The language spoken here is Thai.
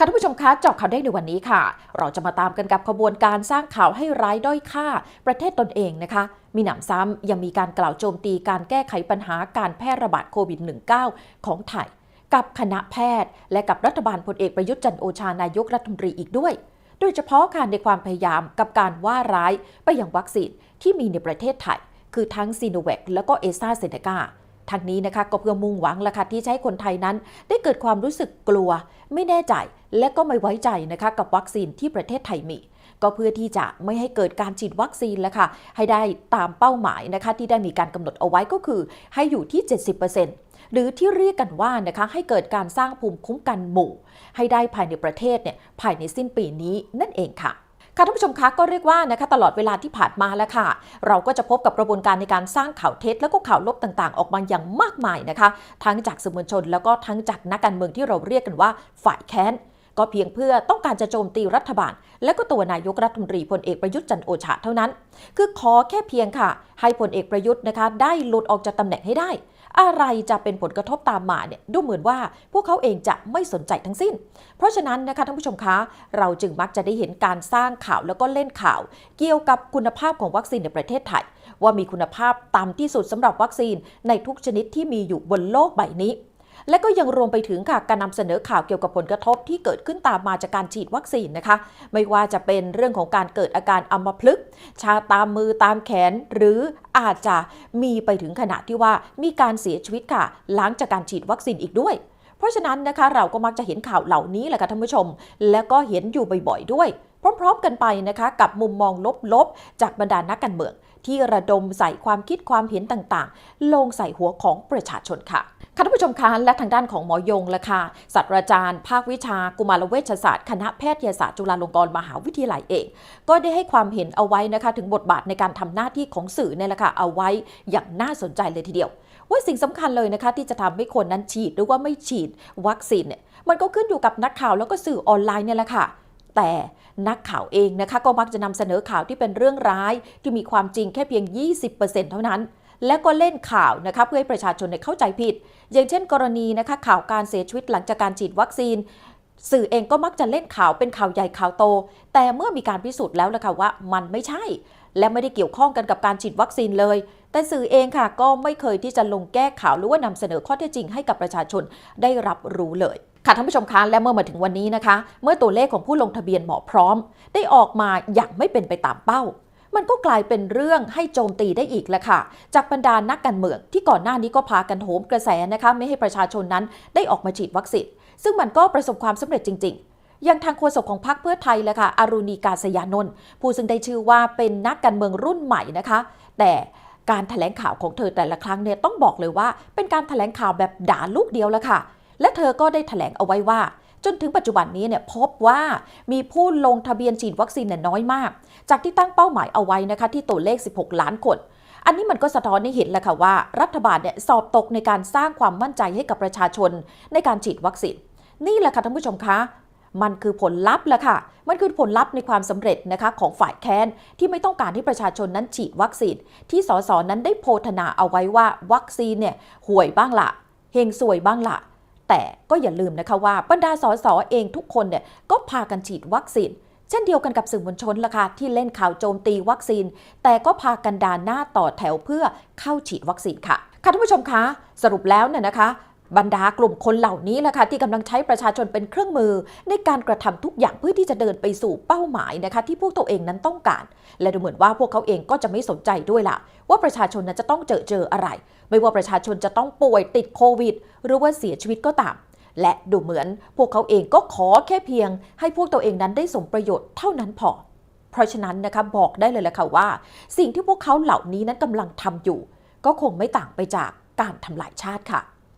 ค่ะท่านผู้ชมคะเจาะข่าวได้ในวันนี้ค่ะ เราจะมาตามกันกับขบวนการสร้างข่าวให้ร้ายด้อยค่า ประเทศตนเองนะคะ มีหนำซ้ำยังมีการกล่าวโจมตีการแก้ไขปัญหาการแพร่ระบาดโควิด -19 ของไทย กับคณะแพทย์ และกับรัฐบาลพลเอกประยุทธ์จันโอชานายกรัฐมนตรีอีกด้วย โดยเฉพาะการในความพยายามกับการว่าร้ายไปยังวัคซีนที่มีในประเทศไทย คือทั้งซีโนแวคและก็เอซาเซเนกา ทางนี้นะคะก็เพื่อมุ่งหวังละค่ะที่ให้คนไทยนั้น ได้เกิดความรู้สึกกลัว ไม่แน่ใจ และก็ไม่ไว้ใจนะคะกับวัคซีนที่ประเทศไทยมีก็เพื่อที่จะไม่ให้เกิดการฉีดวัคซีนแล้วค่ะ ให้ได้ตามเป้าหมายนะคะ ที่ได้มีการกำหนดเอาไว้ก็คือ ให้อยู่ที่ 70%หรือที่เรียกกันว่านะคะให้เกิดการสร้างภูมิคุ้มกันหมู่ ให้ได้ภายในประเทศเนี่ยภายในสิ้นปีนี้นั่นเองค่ะ ค่ะท่านผู้ชมคะก็เรียกว่านะคะตลอดเวลาที่ผ่านมาแล้วค่ะ เราก็จะพบกับกระบวนการในการสร้างข่าวเท็จ แล้วก็ข่าวลบต่างๆ ออกมาอย่างมากมายนะคะ ทั้งจากสื่อมวลชน แล้วก็ทั้งจากนักการเมืองที่เราเรียกกันว่าฝ่ายแค้น ก็เพียงเพื่อต้องการจะโจมตีรัฐบาล และก็ตัวนายกรัฐมนตรีพลเอกประยุทธ์จันโอชาเท่านั้น คือขอแค่เพียงค่ะ ให้พลเอกประยุทธ์นะคะ ได้หลุดออกจากตำแหน่งให้ได้ อะไรจะเป็นผลกระทบตามมาเนี่ยดูเหมือนว่าพวกเขาเองจะไม่สนใจทั้งสิ้น เพราะฉะนั้นนะคะท่านผู้ชมคะเราจึงมักจะได้เห็นการสร้างข่าวแล้วก็เล่นข่าว เกี่ยวกับคุณภาพของวัคซีนในประเทศไทย ว่ามีคุณภาพต่ำที่สุดสำหรับวัคซีนในทุกชนิดที่มีอยู่บนโลกใบนี้ และก็ยังรวมไปถึงค่ะการนำเสนอข่าวเกี่ยวกับผลกระทบที่เกิดขึ้นตามมาจากการฉีดวัคซีนนะคะ ไม่ว่าจะเป็นเรื่องของการเกิดอาการอัมพฤกษ์ชาตามมือตามแขน หรืออาจจะมีไปถึงขนาดที่ว่ามีการเสียชีวิตค่ะ หลังจากการฉีดวัคซีนอีกด้วย เพราะฉะนั้นนะคะเราก็มักจะเห็นข่าวเหล่านี้แหละค่ะท่านผู้ชม และก็เห็นอยู่บ่อยๆด้วย พร้อม ๆ กันไปนะคะ กับมุมมองลบๆ จากบรรดานักการเมือง ที่ระดมใส่ความคิดความเห็นต่างๆ ลงใส่หัวของประชาชนค่ะค่ะท่านผู้ชมคะและทางด้านของหมอยงละค่ะศาสตราจารย์ ภาควิชากุมารเวชศาสตร์ คณะแพทยศาสตร์จุฬาลงกรณ์มหาวิทยาลัยเองก็ได้ให้ความเห็นเอาไว้นะคะ ถึงบทบาทในการทำหน้าที่ของสื่อเนี่ยแหละค่ะเอาไว้อย่างน่าสนใจเลยทีเดียว ว่าสิ่งสำคัญเลยนะคะ ที่จะทำให้คนนั้นฉีดหรือว่าไม่ฉีดวัคซีนเนี่ยมันก็ขึ้นอยู่กับนักข่าวแล้วก็สื่อออนไลน์เนี่ยแหละค่ะ แต่นักข่าวเองนะคะก็มักจะนำเสนอข่าวที่เป็นเรื่องร้ายที่มีความจริงแค่เพียง 20%เท่านั้น และก็เล่นข่าวนะคะเพื่อให้ประชาชนเข้าใจผิด อย่างเช่น กรณีนะคะข่าวการเสียชีวิตหลังจากการฉีดวัคซีน สื่อเองก็มักจะเล่นข่าวเป็นข่าวใหญ่ข่าวโต แต่เมื่อมีการพิสูจน์แล้วละค่ะว่ามันไม่ใช่ และไม่ได้เกี่ยวข้องกันกับการฉีดวัคซีนเลย แต่สื่อเองค่ะก็ไม่เคยที่จะลงแก้ข่าวหรือว่านำเสนอข้อเท็จจริงให้กับประชาชนได้รับรู้เลย ค่ะท่านผู้ชมคะและเมื่อมาถึงวันนี้นะคะ เมื่อตัวเลขของผู้ลงทะเบียนหมอพร้อม ได้ออกมาอย่างไม่เป็นไปตามเป้า มันก็กลายเป็นเรื่องให้โจมตีได้อีกแล้วค่ะ จากบรรดานักการเมืองที่ก่อนหน้านี้ก็พากันโหมกระแสนะคะ ไม่ให้ประชาชนนั้นได้ออกมาฉีดวัคซีนซึ่งมันก็ประสบความสำเร็จจริงๆอย่างทางโฆษกของพรรคเพื่อไทยแหละค่ะอารุณีกาศยานนท์ผู้ซึ่งได้ชื่อว่าเป็นนักการเมืองรุ่นใหม่นะคะ แต่การแถลงข่าวของเธอแต่ละครั้งเนี่ยต้องบอกเลยว่า เป็นการแถลงข่าวแบบด่าลูกเดียวแล้วค่ะ และเธอก็ได้แถลงเอาไว้ว่า จนถึงปัจจุบันนี้เนี่ยพบว่ามีผู้ลงทะเบียนฉีดวัคซีนเนี่ยน้อยมาก จากที่ตั้งเป้าหมายเอาไว้นะคะที่ตัวเลข 16 ล้านคนอันนี้มันก็สะท้อนให้เห็นแหละค่ะว่า รัฐบาลเนี่ยสอบตกในการสร้างความมั่นใจให้กับประชาชนในการฉีดวัคซีนนี่แหละค่ะท่านผู้ชมคะมันคือผลลัพธ์แหละค่ะ มันคือผลลัพธ์ในความสำเร็จนะคะของฝ่ายแค้นที่ไม่ต้องการให้ประชาชนนั้นฉีดวัคซีน ที่สสนั้นได้โพธนาเอาไว้ว่าวัคซีนเนี่ยห่วยบ้างละเฮงสวยบ้างละ แต่ก็อย่าลืมนะคะว่าบรรดาสสเองทุกคนเนี่ยก็พากันฉีดวัคซีนเช่นเดียวกันกับสื่อมวลชนล่ะค่ะที่เล่นข่าวโจมตีวัคซีน แต่ก็พากันดานหน้าต่อแถวเพื่อเข้าฉีดวัคซีนค่ะค่ะท่านผู้ชมคะ สรุปแล้วเนี่ยนะคะ บรรดากลุ่มคนเหล่านี้แหละค่ะที่กำลังใช้ประชาชนเป็นเครื่องมือ ในการกระทำทุกอย่างเพื่อที่จะเดินไปสู่เป้าหมายนะคะที่พวกตัวเองนั้นต้องการ และดูเหมือนว่าพวกเขาเองก็จะไม่สนใจด้วยล่ะว่าประชาชนนั้นจะต้องเจอเจออะไร ไม่ว่าประชาชนจะต้องป่วยติดโควิด หรือว่าเสียชีวิตก็ตาม และดูเหมือนพวกเขาเองก็ขอแค่เพียง ให้พวกตัวเองนั้นได้สมประโยชน์เท่านั้นพอ เพราะฉะนั้นนะคะบอกได้เลยแหละค่ะว่า สิ่งที่พวกเขาเหล่านี้นั้นกำลังทำอยู่ ก็คงไม่ต่างไปจากการทำลายชาติค่ะ